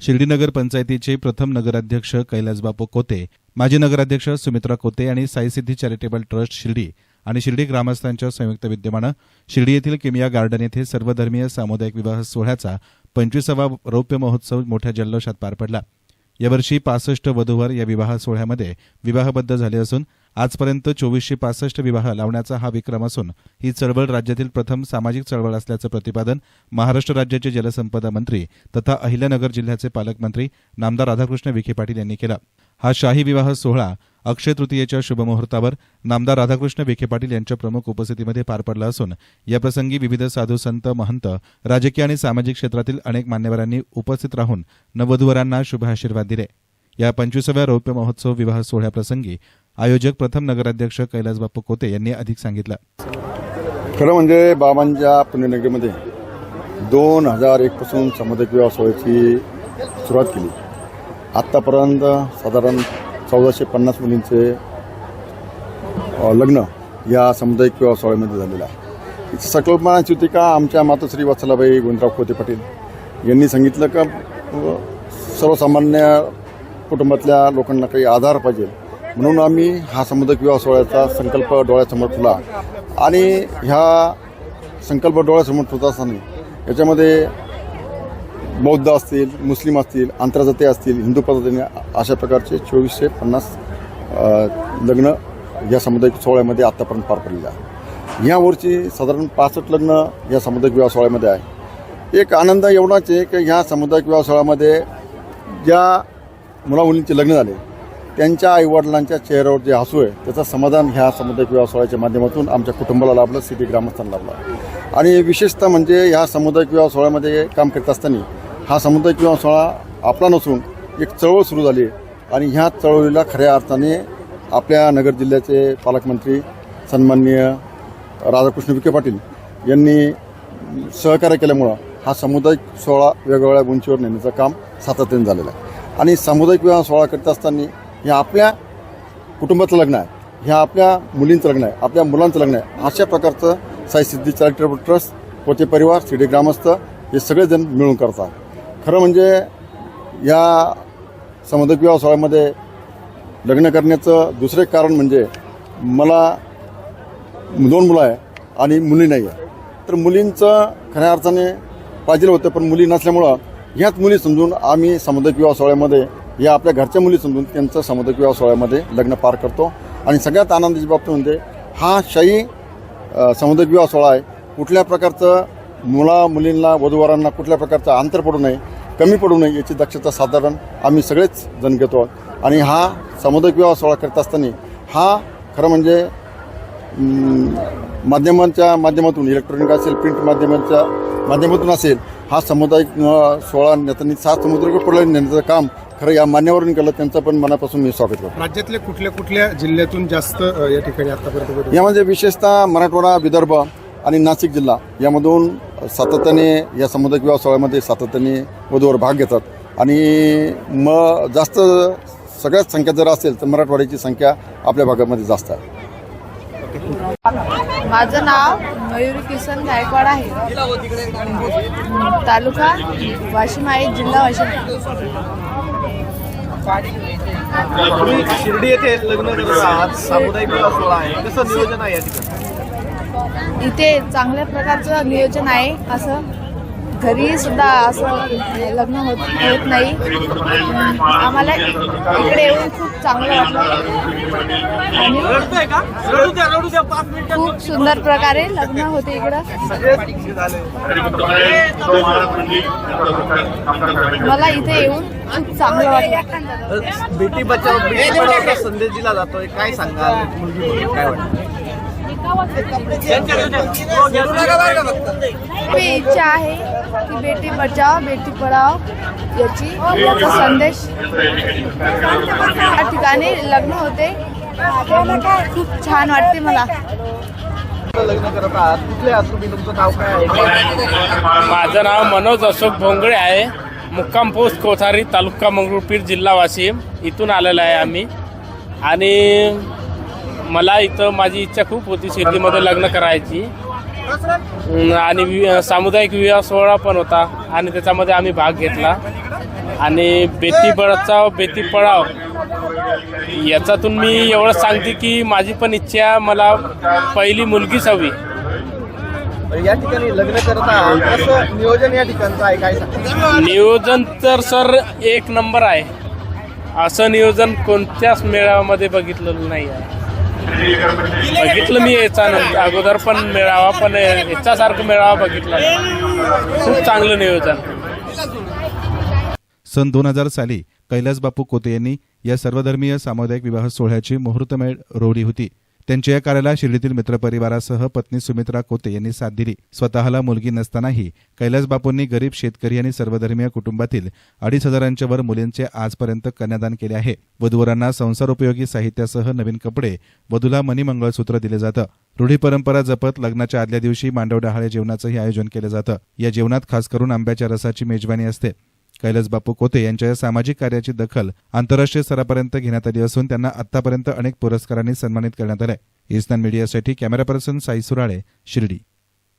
शिर्डी नगर पंचायतीचे प्रथम नगराध्यक्ष कैलासबापू कोते माजी नगराध्यक्ष सुमित्रा कोते आणि साईसिद्धी चॅरिटेबल ट्रस्ट शिर्डी आणि शिर्डी ग्रामस्थांच्या संयुक्त विद्यमानं शिर्डी येथील किमिया गार्डन येथे सर्वधर्मीय सामुदायिक विवाह सोहळ्याचा पंचवीसावा रौप्य महोत्सव मोठ्या जल्लोषात पार पडला. यावर्षी पासष्ट वधूवर या विवाह सोहळ्यामध्ये विवाहबद्ध झाले असून आजपर्यंत चोवीसशे पासष्ट विवाह लावण्याचा हा विक्रम असून ही चळवळ राज्यातील प्रथम सामाजिक चळवळ असल्याचं प्रतिपादन महाराष्ट्र राज्याचे जलसंपदा मंत्री तथा अहिल्यानगर जिल्ह्याचे पालकमंत्री नामदार राधाकृष्ण विखे पाटील यांनी केला. हा शाही विवाह सोहळा अक्षय तृतीयेच्या शुभमुहूर्तावर नामदार राधाकृष्ण विखे पाटील यांच्या प्रमुख उपस्थितीमध्ये पार पडला असून याप्रसंगी विविध साधू संत महंत राजकीय आणि सामाजिक क्षेत्रातील अनेक मान्यवरांनी उपस्थित राहून नवधूवरांना शुभाशीर्वाद दिले. या पंचवीसाव्या रौप्य महोत्सव विवाह सोहळ्याप्रसंगी आयोजक प्रथम नगराध्यक्ष कैलासबापू कोते यांनी अधिक सांगितलं. खरं म्हणजे बाबांच्या पुण्यनगरीमध्ये दोन हजार एकपासून सामुदायिक विवाह सोहळ्याची सुरुवात केली. आत्तापर्यंत साधारण चौदाशे पन्नास मुलींचे लग्न या सामुदायिक विवाह सोहळ्यामध्ये झालेलं आहे. हिची संकल्पना होती का आमच्या मातोश्री वत्सलाबाई गोविंदराव खोते पाटील यांनी सांगितलं का सर्वसामान्य कुटुंबातल्या लोकांना काही आधार पाहिजे. म्हणून आम्ही हा सामुदायिक विवाह सोहळ्याचा संकल्प डोळ्यासमोर ठेवला. आणि ह्या संकल्प डोळ्यासमोर ठेवत असताना याच्यामध्ये बौद्ध असतील मुस्लिम असतील आंतरजाती असतील हिंदू पद्धतीने अशा प्रकारचे चोवीसशे पन्नास लग्न या सामुदायिक सोहळ्यामध्ये आत्तापर्यंत पार पडलेलं आहे यावर्षी साधारण पासष्ट लग्न या सामुदायिक विवाह सोहळ्यामध्ये आहे. एक आनंद एवढाच आहे की ह्या सामुदायिक विवाह सोहळ्यामध्ये ज्या मुलामुलींचे लग्न झाले त्यांच्या आईवडिलांच्या चेहऱ्यावर जे हसू आहे त्याचं समाधान ह्या सामुदायिक विवाह सोहळ्याच्या माध्यमातून आमच्या कुटुंबाला लाभलं सिटी ग्रामस्थांना लाभला. आणि विशेषतः म्हणजे ह्या सामुदायिक विवाह सोहळ्यामध्ये काम करत असताना हा सामुदायिक विवाह सोहळा आपला नसून एक चळवळ सुरू झाली आणि ह्या चळवळीला खऱ्या अर्थाने आपल्या नगर जिल्ह्याचे पालकमंत्री सन्माननीय राधाकृष्ण विखे पाटील यांनी सहकार्य केल्यामुळं हा सामुदायिक सोहळा वेगवेगळ्या उंचीवर नेण्याचं काम सातत्याने झालेलं आहे. आणि सामुदायिक विवाह सोहळा करत असताना हे आपल्या कुटुंबाचं लग्न आहे. हे आपल्या मुलींचं लग्न आहे आपल्या मुलांचं लग्न आहे. अशा प्रकारचं साई सिद्धी चॅरिटेबल ट्रस्ट पोते परिवार सिडी ग्रामस्थ हे सगळेजण मिळून करतात. खरं म्हणजे या सामुदायिक विवाह सोहळ्यामध्ये लग्न करण्याचं दुसरे कारण म्हणजे मला दोन मुलं आहे आणि मुली नाही आहे. तर मुलींचं खऱ्या अर्थाने पाहिजे होतं पण मुली नसल्यामुळं ह्याच मुली समजून आम्ही सामुदायिक विवाह सोहळ्यामध्ये या आपल्या घरच्या मुली समजून त्यांचं सामुदायिक विवाह सोहळ्यामध्ये लग्न पार करतो. आणि सगळ्यात आनंदाची बाबत म्हणजे हा शाही सामुदायिक विवाह सोहळा आहे. कुठल्या प्रकारचं मुला मुलींना वधूवरांना कुठल्या प्रकारचं अंतर पडू नये कमी पडू नये याची दक्षता साधारण आम्ही सगळेच जण घेतो. आणि हा सामुदायिक विवाह सोहळा करत असताना हा खरं म्हणजे माध्यमांच्या माध्यमातून इलेक्ट्रॉनिक असेल प्रिंट माध्यमांच्या माध्यमातून असेल हा सामुदायिक सोहळा नेत्यांनी सात समुद्र पडला नेण्याचं काम खरं या मान्यवरांनी केलं त्यांचं पण मनापासून मी स्वागत करतो. राज्यातल्या कुठल्या कुठल्या जिल्ह्यातून जास्त या ठिकाणी आतापर्यंत यामध्ये विशेषतः मराठवाडा विदर्भ आणि नाशिक जिल्हा यामधून सातत्याने या सामुदायिक विवाह सोहळ्यामध्ये सातत्याने वधूवर भाग घेतात. आणि मग जास्त सगळ्यात संख्या जर असेल तर मराठवाड्याची संख्या आपल्या भागामध्ये जास्त आहे. माझं नाव मयुरी किसन गायकवाड आहे. तालुका वाशिम आहे जिल्हा वाशिम. शिर्डी येथे लग्न सामुदायिक विवाह सोहळा आहे. कसं नियोजन आहे इथे चांगल्या प्रकारचं नियोजन आहे. असं घरी सुद्धा असं लग्न होत होत नाही. आम्हाला इकडे येऊन खूप चांगलं वाटलं. आणि खूप सुंदर प्रकारे लग्न होते इकडं. मला इथे येऊन खूप चांगलं वाटलं. बेटी बचाव संदेश दिला जातोय. काय सांगाल? मुलगी काय वाटतं? मी इच्छा आहे की बेटी बचाव बेटी पढाव याची याचा संदेश. या ठिकाणी लग्न होते. खूप छान वाटते मला. लग्न करत आहात कुठले आहात तुम्ही तुमचं नाव काय आहे माझं नाव मनोज अशोक भोंगळे आहे. मुक्काम पोस्ट कोथारी तालुका मंगरुळपीर जिल्हा वाशिम इथून आलेला आहे आम्ही. आणि मला इथं माझी इच्छा खूप होती शिर्डीमध्ये लग्न करायची. आणि वि- सामुदायिक विवाह सोहळा पण होता आणि त्याच्यामध्ये आम्ही भाग घेतला. आणि बेटी बचाव बेटी पळाव याच्यातून मी एवढं सांगते की माझी पण इच्छा मला पहिली मुलगीच हवी. या ठिकाणी लग्न करत नियोजन या ठिकाणचं आहे? काय नियोजन तर सर एक नंबर आहे. असं नियोजन कोणत्याच मेळाव्यामध्ये बघितलेलं नाही आहे. बघितलं मी याचा अगोदर पण मेळावा पण याच्यासारखं मेळावा बघितला खूप चांगलं नियोजन. सन दोन हजार साली कैलास बापू कोते यांनी या सर्वधर्मीय सामुदायिक विवाह सोहळ्याची मुहूर्तमेळ रोवली होती. त्यांच्या या कार्याला शिर्डीतील मित्रपरिवारासह पत्नी सुमित्रा कोते यांनी साथ दिली. स्वतःला मुलगी नसतानाही कैलास बापूंनी गरीब शेतकरी आणि सर्वधर्मीय कुटुंबातील अडीच हजारांच्या वर मुलींचे आजपर्यंत कन्यादान केले आहे. वधूवरांना संसारोपयोगी साहित्यासह नवीन कपडे वधूला मनी मंगळसूत्र दिले जातं. रूढी परंपरा जपत लग्नाच्या आदल्या दिवशी मांडव डहाळे जेवणाचंही आयोजन केलं जातं. या जेवणात खास करून आंब्याच्या रसाची मेजवानी असते. कैलास बापू कोते यांच्या या सामाजिक कार्याची दखल आंतरराष्ट्रीय स्तरापर्यंत घेण्यात आली असून त्यांना आतापर्यंत अनेक पुरस्कारांनी सन्मानित करण्यात आलंय. इस्तान मीडियासाठी कॅमेरा पर्सन साई सुराळे शिर्डी.